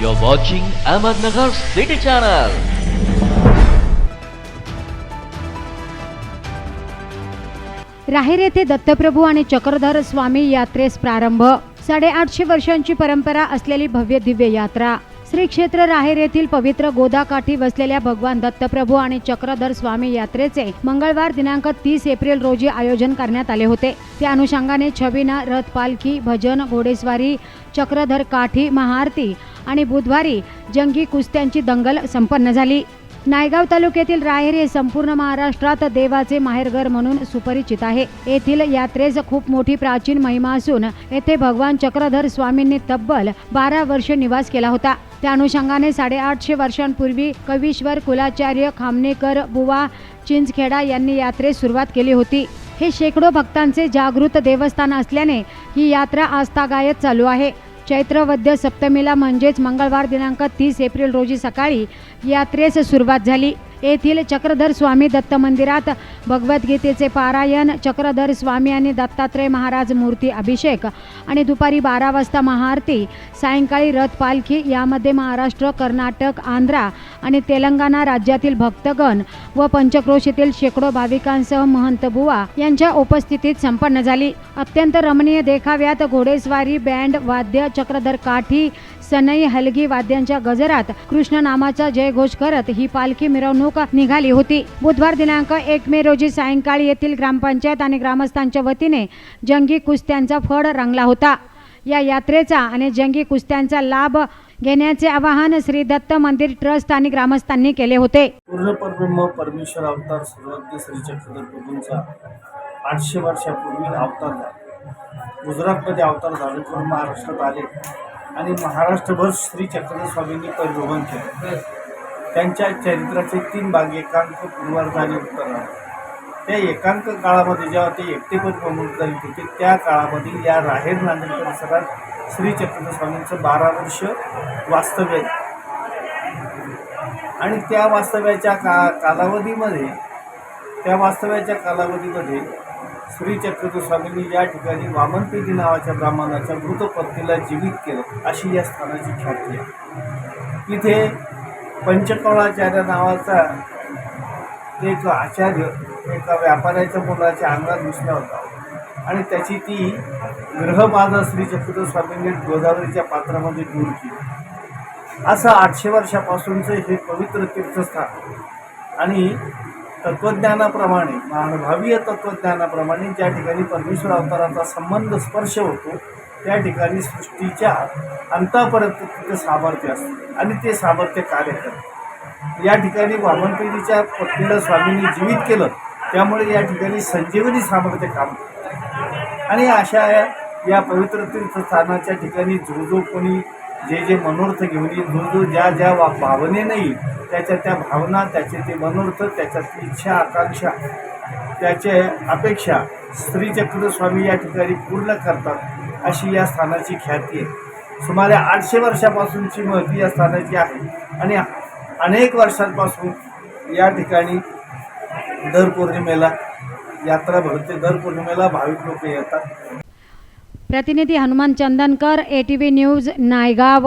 You're watching Ahmednagar City Channel. राहेर येथे दत्तप्रभू आणि चक्रधर स्वामी यात्रेस प्रारंभ. साडेआठशे वर्षांची परंपरा असलेली भव्य दिव्य यात्रा. श्री क्षेत्र राहेर येथील पवित्र गोदाकाठी वसलेल्या भगवान दत्तप्रभू आणि चक्रधर स्वामी यात्रेचे मंगळवार दिनांक तीस एप्रिल रोजी आयोजन करण्यात आले होते. त्या अनुषंगाने छबिना रथ पालखी भजन घोडेस्वारी चक्रधर काठी महाआरती आणि बुधवारी जंगी कुस्त्यांची दंगल संपन्न झाली. नायगाव तालुक्यातील राहेर हे संपूर्ण महाराष्ट्रात देवाचे माहेरघर म्हणून सुपरिचित आहे. येथील यात्रेस खूप मोठी प्राचीन महिमा असून येथे भगवान चक्रधर स्वामींनी तब्बल बारा वर्ष निवास केला होता. त्या अनुषंगाने साडेआठशे वर्षांपूर्वी कवीश्वर कुलाचार्य खामनेकर बुवा चिंचखेडा यांनी यात्रेस सुरुवात केली होती. हे शेकडो भक्तांचे जागृत देवस्थान असल्याने ही यात्रा आस्थागायत चालू आहे. चैत्रवद्य सप्तमीला म्हणजेच मंगळवार दिनांक तीस एप्रिल रोजी सकाळी यात्रेस सुरुवात झाली. येथील चक्रधर स्वामी दत्त मंदिरात भगवद्गीतेचे पारायण चक्रधर स्वामी आणि दत्तात्रय महाराज मूर्ती अभिषेक आणि दुपारी बारा वाजता महाआरती सायंकाळी रथ पालखी यामध्ये महाराष्ट्र कर्नाटक आंध्रा आणि तेलंगणा राज्यातील भक्तगण व पंचक्रोशीतील शेकडो भाविकांसह महंत बुवा यांच्या उपस्थितीत संपन्न झाली. अत्यंत रमणीय देखाव्यात घोडेस्वारी बँड वाद्य चक्रधर काठी सनई हलगी वाद्यांच्या गजरात कृष्ण नामाचा जयघोष करत ही पालखी मिरवणूक निघाली होती. बुधवार दिनांक एक मे रोजी सायंकाळी येथील ग्रामपंचायत आणि ग्रामस्थांच्या वतीने जंगी कुस्त्यांचा फड रंगला होता. या यात्रेचा आणि जंगी कुस्त्यांचा लाभ घेण्याचे आवाहन श्री दत्त मंदिर ट्रस्ट आणि ग्रामस्थांनी केले होते. पूर्णपरब्रह्म परमेश्वर अवतार सर्वज्ञ श्री चक्रधर प्रभूंचा आठशे वर्षापूर्वी अवतार झाला. गुजरातमध्ये अवतार झाले करून महाराष्ट्रात आले. आणि महाराष्ट्रभर श्री चक्रधर स्वामींनी परिभ्रमण केलं त्यांच्या चरित्राचे तीन भाग एकांक पूर्वार्ध आणि उत्तरार्ध त्या एकांक काळामध्ये जेव्हा ते एकटेपद प्रमुख करीत होते त्या काळामध्ये या राहेर नांदेड परिसरात श्री चक्रधर स्वामींचं बारा वर्ष वास्तव्य आहे. आणि त्या वास्तव्याच्या का कालावधीमध्ये त्या वास्तव्याच्या कालावधीमध्ये श्री चक्रधर स्वामींनी या ठिकाणी वामनपेटी नावाच्या ब्राह्मणाच्या मृतपत्नीला जीवित केलं अशी या स्थानाची ख्याती आहे. इथे पंचकौळाचार्य नावाचा एक आचार्य एका व्यापाऱ्याच्या मुलाच्या अंगात घुसला होता. आणि त्याची ती ग्रहबाधा श्री स्वामींनी गोदावरीच्या पात्रामध्ये दूर केली. असं आठशे वर्षापासूनचं हे पवित्र तीर्थस्थान आणि तत्त्वज्ञानाप्रमाणे महानुभावीय तत्त्वज्ञानाप्रमाणे ज्या ठिकाणी परमेश्वर अवताराचा संबंध स्पर्श होतो त्या ठिकाणी सृष्टीच्या अंतापर्यंत तिथे सामर्थ्य असतं आणि ते सामर्थ्य कार्य करतं. या ठिकाणी वामनपेढीच्या पत्नीला स्वामींनी जीवित केलं त्यामुळे या ठिकाणी संजीवनी सामर्थ्य काम आणि अशा या- या पवित्र तीर्थस्थानाच्या ठिकाणी जो जो कोणी जे जे मनोर्थ घेऊन येईल जो जो ज्या ज्या वा भावने नाही त्याच्या त्या भावना त्याचे ते मनोर्थ त्याच्यातली इच्छा आकांक्षा त्याचे अपेक्षा श्री स्वामी या ठिकाणी पूर्ण करतात अशी या स्थानाची ख्याती आहे. सुमारे आठशे वर्षापासूनची महती या स्थानाची आहे आणि अनेक वर्षांपासून या ठिकाणी दर पौर्णिमेला यात्रा भरते. दर पौर्णिमेला भाविक लोक येतात. प्रतिनिधी हनुमान चंदनकर एटीव्ही न्यूज नायगाव